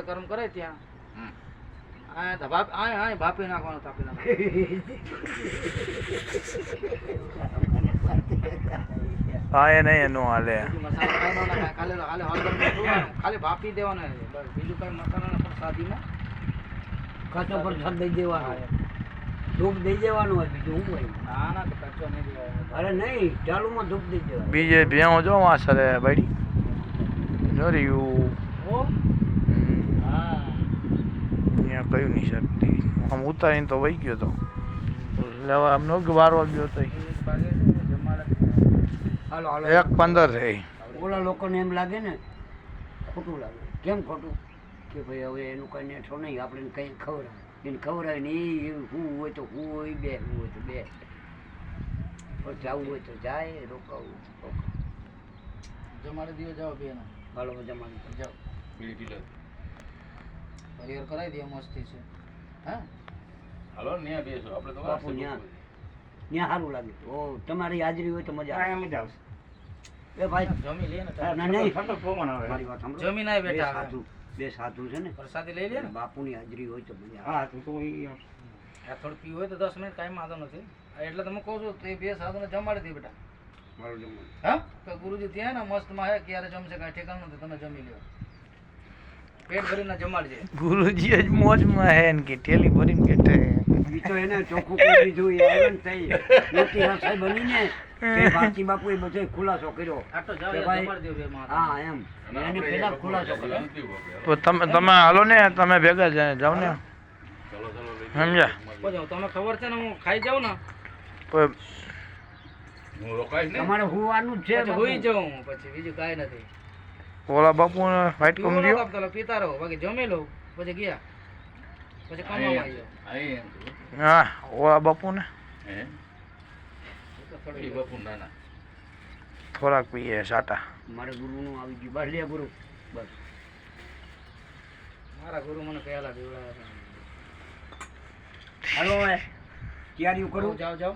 કર્મ કરે ત્યાં. આ ધબાપ આ આ ભાપી નાખવાનું તાપી નાખવાનું. હા એ નહીં એનું હાલે. ખાલી ખાલી હળદર ખાલી ભાપી દેવાનું. બસ બીજું કઈ મસાલા ને પણ કચો પર છત દઈ દેવાનો ધૂપ દઈ દેવાનું હોય બીજું શું હોય? ના કચ્ચો નહીં દેવાનો. અરે નહીં ચાલુમાં ધૂપ દઈ દેવાનું. બીજે ભેણો જો માં સરે બાડી જો રહ્યું. હા? અહીંયા નહીં શકતી આમ ઉતારીને તો વહી ગયો તો. લેવા આમ નો કે વારવા ગયો તો એક પંદર થઈ ઓલા લોકોને એમ લાગે ને ખોટું લાગે. કેમ ખોટું? કે ભાઈ હવે એનું કઈ નેઠો નહીં આપણે કઈ ખવડાવે એને ખવડાવે ને એ હું હોય તો હું હોય બે હું હોય તો બે. પછી જવું હોય તો જાય રોકાવું રોકાવું. જમાડે દિવસ જાઓ બેનો. હાલો જમાનું જાઓ. હરિહર કરાવી દે મસ્તી છે. હા? હાલો ન્યા બેસો. આપણે તો બાપુ ન્યા. ન્યા સારું લાગે. ઓ તમારી હાજરી હોય તો મજા આવે. એ ભાઈ જમી લે ને ના, નહીં. મારી વાત સાંભળો. જમી ના બે બેઠા સાધુ બે સાધુ છે ને. પ્રસાદી લઈ લે ને. બાપુની હાજરી હોય તો મજા આવે. આ થોડું પીવું હોય તો દસ મિનિટ કાંઈ વાંધો નથી. એટલે તમે કહો છો તો એ બે સાધુને જમાડી દે બેટા. મારું જમવાનું. હા? તો ગુરુજી ત્યાં ને મસ્તમાં હે ક્યારે જમશે કાંઈ ઠેકાણું નથી તમે જમી લ્યો. પેટ ભરીને જમાડજે. ગુરુજી જ મોજમાં હે ને કે ઠેલી ભરીને બેઠે તો એને ચોખ્ખું કરી જોઈએ એ થઈ મોટી રસાઈ બનીને તે બાપુ એ બધો ખુલાસો કર્યો. કે ભાઈ, હા એમ. એને પેલા ખુલાસો કર્યો. તો તમે તમે હાલો ને તમે ભેગા જાય જાઓ ને. ચલો ચલો લઈ સમજ્યા? તમે ખબર છે ને હું ખાઈ જાઉં ને? તમારે હોવાનું જ છે હોઈ જાઉં હું પછી બીજું કાંઈ નથી. ઓલા બાપુ વાઈટ પીવો કમ દિયો ઓલા પીતા રહો બાકી જમી લઉં પછી ગયા. પછી કમાવા આવ્યો. હા ઓલા બાપુ ને બાપુ નાના. થોડાક પીએ સાટા. મારે ગુરુનું આવી ગયું. બહાર લે ગુરુ. બસ. મારા ગુરુ મને પહેલા દેવડાવ્યા હાલો એ તૈયારીઓ કરું. જાઓ જાઓ.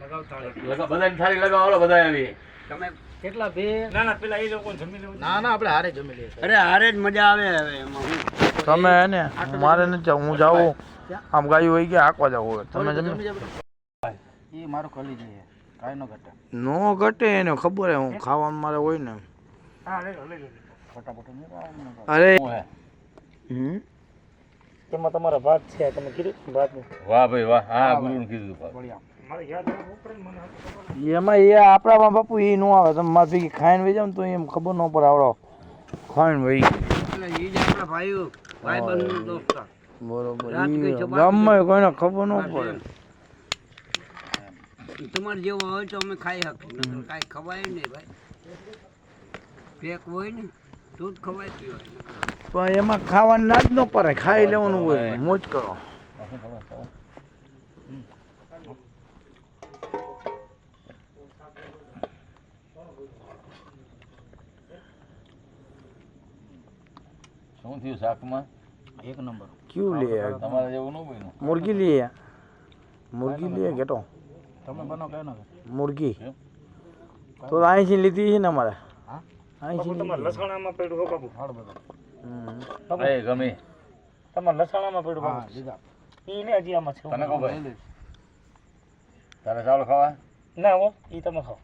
લગાવ તાળી લગાવ બધાની થાળી લગાવો બધા આવી. તમે કેટલા બે ના ના પેલા એ લોકો જમી લેવું ના ના આપણે હારે જમી લઈએ અરે હારે જ મજા આવે હવે એમાં. તમે હે ને મારે નથી જવું હું જાઉં. આમ ગાયું હોય ગયા હાંકવા જાવ તમે જમી એ મારું ખલી જઈએ કાંઈ ન ઘટે. નો ઘટે એને ખબર હે હું ખાવાનું મારે હોય ને. અરે. હમ? તેમાં તમારા ભાત છે તમે કીધું ભાતનું. વાહ ભાઈ વાહ. હા ગુરુને કીધું પાછું. એમાં એ આપણામાં બાપુ એ નો આવે તમે મારે ભેગી ખાઈને વહી જાવ ને તો એમ ખબર ન પડે આવડો. ખાઈને વહી બરોબર ગામમાં કોઈને ખબર ન પડે. તમારે જેવો હોય તો અમે ખાઈ શકીએ કાંઈ ખવાય નહીં ભાઈ. પેક હોય ને દૂધ ખવાય પીવાય. પણ એમાં ખાવાનું ના જ ન પડે ખાઈ લેવાનું હોય મોજ કરો. શું થયું શાકમાં? એક નંબર. ક્યું લે તમારે જેવું ન બન્યું. મુર્ગી લે મુર્ગી લે કેટો તમે બનો કયો ના મુર્ગી? તો અહીંથી લીધી છે ને અમારે. હા? અહીંથી. લસણામાં પડ્યું હો બાબુ હાડ બધું એ ગમે. તમારે લસણામાં પડ્યું બાબુ લીધા. ઈ હજી આમાં છે. તને કહું ભાઈ તારે ચાવલ ખાવા? ના હો ઈ તમે ખાઓ.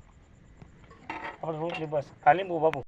આપણે રોટલી બસ. આ લીંબુ બાબુ